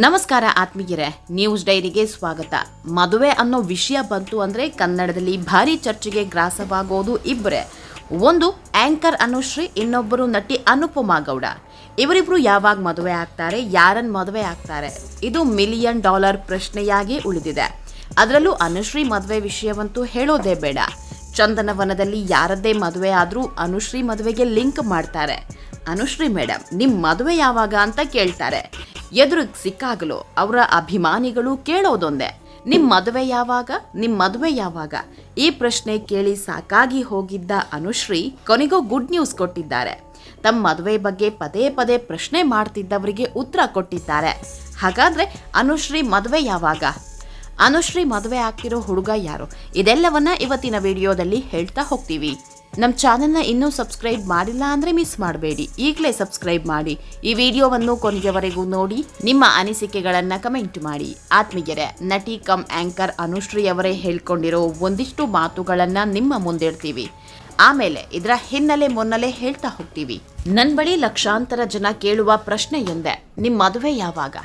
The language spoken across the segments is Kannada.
ನಮಸ್ಕಾರ ಆತ್ಮೀಯರೇ, ನ್ಯೂಸ್ ಡೈರಿಗೆ ಸ್ವಾಗತ. ಮದುವೆ ಅನ್ನೋ ವಿಷಯ ಬಂತು ಅಂದ್ರೆ ಕನ್ನಡದಲ್ಲಿ ಭಾರಿ ಚರ್ಚೆಗೆ ಗ್ರಾಸವಾಗೋದು ಇಬ್ಬರೇ. ಒಂದು ಆಂಕರ್ ಅನುಶ್ರೀ, ಇನ್ನೊಬ್ಬರು ನಟಿ ಅನುಪಮಾ ಗೌಡ. ಇವರಿಬ್ರು ಯಾವಾಗ ಮದುವೆ ಆಗ್ತಾರೆ ಯಾರನ್ನ ಮದುವೆ ಆಗ್ತಾರೆ, ಇದು ಮಿಲಿಯನ್ ಡಾಲರ್ ಪ್ರಶ್ನೆಯಾಗಿ ಉಳಿದಿದೆ. ಅದರಲ್ಲೂ ಅನುಶ್ರೀ ಮದುವೆ ವಿಷಯವಂತೂ ಹೇಳೋದೇ ಬೇಡ. ಚಂದನವನದಲ್ಲಿ ಯಾರದ್ದೇ ಮದುವೆ ಆದರೂ ಅನುಶ್ರೀ ಮದುವೆಗೆ ಲಿಂಕ್ ಮಾಡ್ತಾರೆ. ಅನುಶ್ರೀ ಮೇಡಮ್ ನಿಮ್ಮ ಮದುವೆ ಯಾವಾಗ ಅಂತ ಕೇಳ್ತಾರೆ. ಎದುರಿಗೆ ಸಿಕ್ಕಾಗಲು ಅವರ ಅಭಿಮಾನಿಗಳು ಕೇಳೋದೊಂದೇ. ನಿಮ್ಮ ಮದುವೆ ಯಾವಾಗ? ನಿಮ್ಮ ಮದುವೆ ಯಾವಾಗ? ಈ ಪ್ರಶ್ನೆ ಕೇಳಿ ಸಾಕಾಗಿ ಹೋಗಿದ್ದ ಅನುಶ್ರೀ ಕೊನೆಗೂ ಗುಡ್ ನ್ಯೂಸ್ ಕೊಟ್ಟಿದ್ದಾರೆ. ತಮ್ಮ ಮದುವೆ ಬಗ್ಗೆ ಪದೇ ಪದೇ ಪ್ರಶ್ನೆ ಮಾಡ್ತಿದ್ದವರಿಗೆ ಉತ್ತರ ಕೊಟ್ಟಿದ್ದಾರೆ. ಹಾಗಾದ್ರೆ ಅನುಶ್ರೀ ಮದುವೆ ಯಾವಾಗ? ಅನುಶ್ರೀ ಮದುವೆ ಆಗ್ತಿರೋ ಹುಡುಗ ಯಾರು? ಇದೆಲ್ಲವನ್ನ ಇವತ್ತಿನ ವಿಡಿಯೋದಲ್ಲಿ ಹೇಳ್ತಾ ಹೋಗ್ತೀವಿ. ನಮ್ಮ ಚಾನೆಲ್ನ ಇನ್ನೂ ಸಬ್ಸ್ಕ್ರೈಬ್ ಮಾಡಿಲ್ಲ ಅಂದರೆ ಮಿಸ್ ಮಾಡಬೇಡಿ. ಈಗಲೇ ಸಬ್ಸ್ಕ್ರೈಬ್ ಮಾಡಿ. ಈ ವಿಡಿಯೋವನ್ನು ಕೊನೆಯವರೆಗೂ ನೋಡಿ, ನಿಮ್ಮ ಅನಿಸಿಕೆಗಳನ್ನು ಕಮೆಂಟ್ ಮಾಡಿ. ಆತ್ಮೀಯರೇ, ನಟಿ ಕಮ್ ಆಂಕರ್ ಅನುಶ್ರೀ ಅವರೇ ಹೇಳ್ಕೊಂಡಿರೋ ಒಂದಿಷ್ಟು ಮಾತುಗಳನ್ನು ನಿಮ್ಮ ಮುಂದಿಡ್ತೀವಿ. ಆಮೇಲೆ, ಇದರ ಹಿನ್ನೆಲೆ ಮುನ್ನೆಲೆ ಹೇಳ್ತಾ ಹೋಗ್ತೀವಿ. ನನ್ನ ಬಳಿ ಲಕ್ಷಾಂತರ ಜನ ಕೇಳುವ ಪ್ರಶ್ನೆ ಎಂದೆ ನಿಮ್ಮ ಮದುವೆ ಯಾವಾಗ?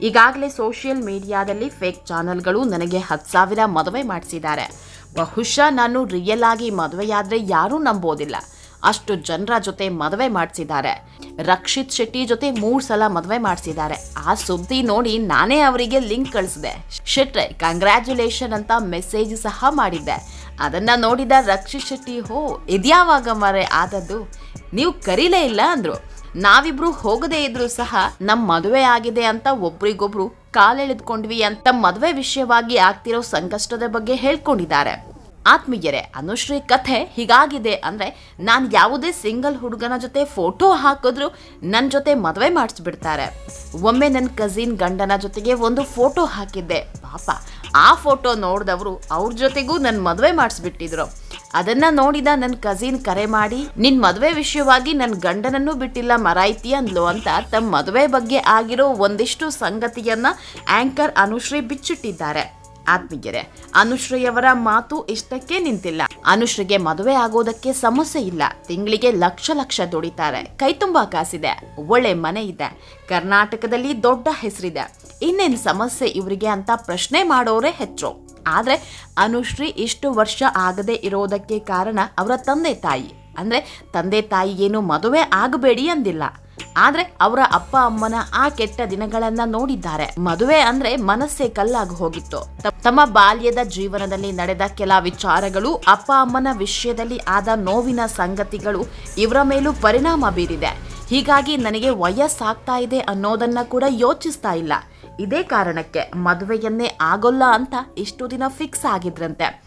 ಈಗಾಗಲೇ ಸೋಷಿಯಲ್ ಮೀಡಿಯಾದಲ್ಲಿ ಫೇಕ್ ಚಾನಲ್ಗಳು ನನಗೆ ಹತ್ತು ಸಾವಿರ ಮದುವೆ ಮಾಡಿಸಿದ್ದಾರೆ. ಬಹುಶಃ ನಾನು ರಿಯಲ್ ಆಗಿ ಮದುವೆಯಾದರೆ ಯಾರೂ ನಂಬೋದಿಲ್ಲ. ಅಷ್ಟು ಜನರ ಜೊತೆ ಮದುವೆ ಮಾಡಿಸಿದ್ದಾರೆ. ರಕ್ಷಿತ್ ಶೆಟ್ಟಿ ಜೊತೆ ಮೂರು ಸಲ ಮದುವೆ ಮಾಡಿಸಿದ್ದಾರೆ. ಆ ಸುದ್ದಿ ನೋಡಿ ನಾನೇ ಅವರಿಗೆ ಲಿಂಕ್ ಕಳಿಸಿದೆ. ಶೆಟ್ರೆ ಕಂಗ್ರ್ಯಾಚುಲೇಷನ್ ಅಂತ ಮೆಸೇಜ್ ಸಹ ಮಾಡಿದ್ದೆ. ಅದನ್ನ ನೋಡಿದ ರಕ್ಷಿತ್ ಶೆಟ್ಟಿ, ಹೋ, ಇದ್ಯಾವಾಗ ಮರೆ ಆದದ್ದು? ನೀವು ಕರೀಲೇ ಇಲ್ಲ? ಅಂದ್ರು. ನಾವಿಬ್ರು ಹೋಗದೇ ಇದ್ರು ಸಹ ನಮ್ ಮದುವೆ ಆಗಿದೆ ಅಂತ ಒಬ್ರಿಗೊಬ್ರು ಕಾಲೆಳೆದ್ಕೊಂಡ್ವಿ ಅಂತ ಮದುವೆ ವಿಷಯವಾಗಿ ಆಗ್ತಿರೋ ಸಂಕಷ್ಟದ ಬಗ್ಗೆ ಹೇಳ್ಕೊಂಡಿದ್ದಾರೆ. ಆತ್ಮೀಯರೇ, ಅನುಶ್ರೀ ಕಥೆ ಹೀಗಾಗಿದೆ ಅಂದ್ರೆ ನಾನು ಯಾವುದೇ ಸಿಂಗಲ್ ಹುಡುಗನ ಜೊತೆ ಫೋಟೋ ಹಾಕಿದ್ರು ನನ್ನ ಜೊತೆ ಮದುವೆ ಮಾಡಿಸ್ಬಿಡ್ತಾರೆ. ಒಮ್ಮೆ ನನ್ನ ಕಸಿನ್ ಗಂಡನ ಜೊತೆಗೆ ಒಂದು ಫೋಟೋ ಹಾಕಿದ್ದೆ. ಪಾಪ, ಆ ಫೋಟೋ ನೋಡಿದವರು ಅವ್ರ ಜೊತೆಗೂ ನನ್ನ ಮದುವೆ ಮಾಡಿಸ್ಬಿಟ್ಟಿದ್ರು. ಅದನ್ನ ನೋಡಿದ ನನ್ನ ಕಸಿನ್ ಕರೆ ಮಾಡಿ, ನಿನ್ ಮದುವೆ ವಿಷಯವಾಗಿ ನನ್ನ ಗಂಡನನ್ನು ಬಿಟ್ಟಿಲ್ಲ ಮರಾಯ್ತಿ ಅಂದ್ಲು ಅಂತ ತಮ್ಮ ಮದುವೆ ಬಗ್ಗೆ ಆಗಿರೋ ಒಂದಿಷ್ಟು ಸಂಗತಿಯನ್ನ ಆಂಕರ್ ಅನುಶ್ರೀ ಬಿಚ್ಚಿಟ್ಟಿದ್ದಾರೆ. ಆತ್ಮೀಯರೇ, ಅನುಶ್ರೀಯವರ ಮಾತು ಇಷ್ಟಕ್ಕೆ ನಿಂತಿಲ್ಲ. ಅನುಶ್ರೀಗೆ ಮದುವೆ ಆಗೋದಕ್ಕೆ ಸಮಸ್ಯೆ ಇಲ್ಲ. ತಿಂಗಳಿಗೆ ಲಕ್ಷ ಲಕ್ಷ ದುಡಿತಾರೆ. ಕೈ ತುಂಬಾ ಕಾಸಿದೆ. ಒಳ್ಳೆ ಮನೆ ಇದೆ. ಕರ್ನಾಟಕದಲ್ಲಿ ದೊಡ್ಡ ಹೆಸರಿದೆ. ಇನ್ನೇನು ಸಮಸ್ಯೆ ಇವರಿಗೆ ಅಂತ ಪ್ರಶ್ನೆ ಮಾಡೋರೇ ಹೆಚ್ಚು. ಆದ್ರೆ ಅನುಶ್ರೀ ಇಷ್ಟು ವರ್ಷ ಆಗದೆ ಇರೋದಕ್ಕೆ ಕಾರಣ ಅವರ ತಂದೆ ತಾಯಿ. ಅಂದರೆ ತಂದೆ ತಾಯಿ ಏನು ಮದುವೆ ಆಗಬೇಡಿ ಅಂದಿಲ್ಲ. ಆದರೆ ಅವರ ಅಪ್ಪ ಅಮ್ಮನ ಆ ಕೆಟ್ಟ ದಿನಗಳನ್ನ ನೋಡಿದ್ದಾರೆ. ಮದುವೆ ಅಂದ್ರೆ ಮನಸ್ಸೇ ಕಲ್ಲಾಗಿ ಹೋಗಿತ್ತು. ತಮ್ಮ ಬಾಲ್ಯದ ಜೀವನದಲ್ಲಿ ನಡೆದ ಕೆಲ ವಿಚಾರಗಳು ಅಪ್ಪ ಅಮ್ಮನ ವಿಷಯದಲ್ಲಿ ಆದ ನೋವಿನ ಸಂಗತಿಗಳು ಇವರ ಮೇಲೂ ಪರಿಣಾಮ ಬೀರಿದೆ. ಹೀಗಾಗಿ ನನಗೆ ವಯಸ್ಸಾಗ್ತಾ ಇದೆ ಅನ್ನೋದನ್ನ ಕೂಡ ಯೋಚಿಸ್ತಾ ಇಲ್ಲ. ಇದೇ ಕಾರಣಕ್ಕೆ ಮದುವೆಯನ್ನೇ ಆಗೋಲ್ಲ ಅಂತ ಇಷ್ಟು ದಿನ ಫಿಕ್ಸ್ ಆಗಿದ್ರಂತೆ.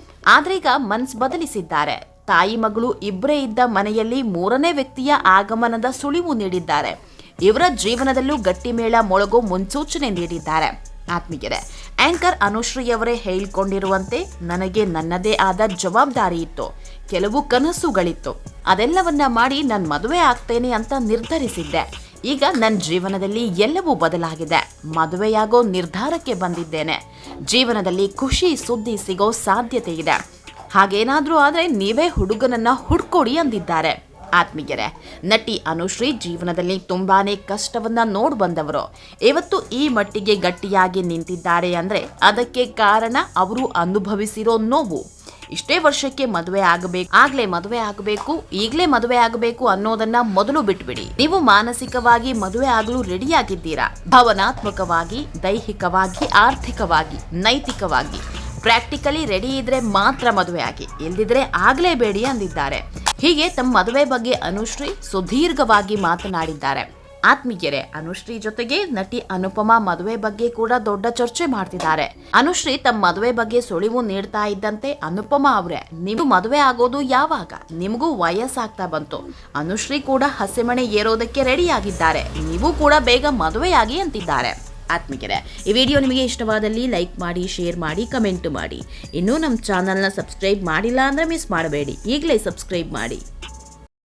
ಈಗ ಮನ್ಸ್ ಬದಲಿಸಿದ್ದಾರೆ. ತಾಯಿ ಮಗಳು ಇಬ್ಬರೇ ಇದ್ದ ಮನೆಯಲ್ಲಿ ಮೂರನೇ ವ್ಯಕ್ತಿಯ ಆಗಮನದ ಸುಳಿವು ನೀಡಿದ್ದಾರೆ. ಇವರ ಜೀವನದಲ್ಲೂ ಗಟ್ಟಿಮೇಳ ಮೊಳಗೋ ಮುನ್ಸೂಚನೆ ನೀಡಿದ್ದಾರೆ. ಆತ್ಮೀಯರೇ, ಆಂಕರ್ ಅನುಶ್ರೀಯವರೇ ಹೇಳಿಕೊಂಡಿರುವಂತೆ ನನಗೆ ನನ್ನದೇ ಆದ ಜವಾಬ್ದಾರಿ ಇತ್ತು. ಕೆಲವು ಕನಸುಗಳಿತ್ತು. ಅದೆಲ್ಲವನ್ನ ಮಾಡಿ ನಾನು ಮದುವೆ ಆಗ್ತೇನೆ ಅಂತ ನಿರ್ಧರಿಸಿದ್ದೆ. ಈಗ ನನ್ನ ಜೀವನದಲ್ಲಿ ಎಲ್ಲವೂ ಬದಲಾಗಿದೆ. ಮದುವೆಯಾಗೋ ನಿರ್ಧಾರಕ್ಕೆ ಬಂದಿದ್ದೇನೆ. ಜೀವನದಲ್ಲಿ ಖುಷಿ, ಸುದ್ದಿ ಸಿಗೋ ಸಾಧ್ಯತೆ ಇದೆ. ಹಾಗೇನಾದರೂ ಆದರೆ ನೀವೇ ಹುಡುಗನನ್ನ ಹುಡ್ಕೊಡಿ ಅಂದಿದ್ದಾರೆ. ಆತ್ಮೀಯರೇ, ನಟಿ ಅನುಶ್ರೀ ಜೀವನದಲ್ಲಿ ತುಂಬಾನೇ ಕಷ್ಟವನ್ನ ನೋಡಿ ಬಂದವರು. ಇವತ್ತು ಈ ಮಟ್ಟಿಗೆ ಗಟ್ಟಿಯಾಗಿ ನಿಂತಿದ್ದಾರೆ ಅಂದ್ರೆ ಅದಕ್ಕೆ ಕಾರಣ ಅವರು ಅನುಭವಿಸಿರೋ ನೋವು. ಇಷ್ಟೇ ವರ್ಷಕ್ಕೆ ಮದುವೆ ಆಗಬೇಕು, ಆಗ್ಲೇ ಮದುವೆ ಆಗಬೇಕು, ಈಗಲೇ ಮದುವೆ ಆಗಬೇಕು ಅನ್ನೋದನ್ನ ಮೊದಲು ಬಿಟ್ಬಿಡಿ. ನೀವು ಮಾನಸಿಕವಾಗಿ ಮದುವೆ ಆಗಲು ರೆಡಿಯಾಗಿದ್ದೀರಾ? ಭಾವನಾತ್ಮಕವಾಗಿ, ದೈಹಿಕವಾಗಿ, ಆರ್ಥಿಕವಾಗಿ, ನೈತಿಕವಾಗಿ. ಪ್ರಾಕ್ಟಿಕಲಿ ರೆಡಿ ಇದ್ರೆ ಮಾತ್ರ ಮದುವೆ ಆಗಿ, ಇಲ್ದಿದ್ರೆ ಆಗ್ಲೇಬೇಡಿ ಅಂದಿದ್ದಾರೆ. ಹೀಗೆ ತಮ್ಮ ಮದುವೆ ಬಗ್ಗೆ ಅನುಶ್ರೀ ಸುದೀರ್ಘವಾಗಿ ಮಾತನಾಡಿದ್ದಾರೆ. ಆತ್ಮೀಯರೇ, ಅನುಶ್ರೀ ಜೊತೆಗೆ ನಟಿ ಅನುಪಮಾ ಮದುವೆ ಬಗ್ಗೆ ಕೂಡ ದೊಡ್ಡ ಚರ್ಚೆ ಮಾಡ್ತಿದ್ದಾರೆ. ಅನುಶ್ರೀ ತಮ್ಮ ಮದುವೆ ಬಗ್ಗೆ ಸುಳಿವು ನೀಡ್ತಾ ಇದ್ದಂತೆ ಅನುಪಮಾ ಅವರೇ ನೀವು ಮದುವೆ ಆಗೋದು ಯಾವಾಗ? ನಿಮಗೂ ವಯಸ್ಸಾಗ್ತಾ ಬಂತು. ಅನುಶ್ರೀ ಕೂಡ ಹಸೆಮಣೆ ಏರೋದಕ್ಕೆ ರೆಡಿ ಆಗಿದ್ದಾರೆ ನೀವು ಕೂಡ ಬೇಗ ಮದುವೆಯಾಗಿ ಅಂತಿದ್ದಾರೆ. ಆತ್ಮಿಕರೇ ಈ ವಿಡಿಯೋ ನಿಮಗೆ ಇಷ್ಟವಾದಲ್ಲಿ ಲೈಕ್ ಮಾಡಿ, ಶೇರ್ ಮಾಡಿ, ಕಮೆಂಟ್ ಮಾಡಿ. ಇನ್ನೂ ನಮ್ಮ ಚಾನಲ್ನ ಸಬ್ಸ್ಕ್ರೈಬ್ ಮಾಡಿಲ್ಲ ಅಂದರೆ ಮಿಸ್ ಮಾಡಬೇಡಿ. ಈಗಲೇ ಸಬ್ಸ್ಕ್ರೈಬ್ ಮಾಡಿ.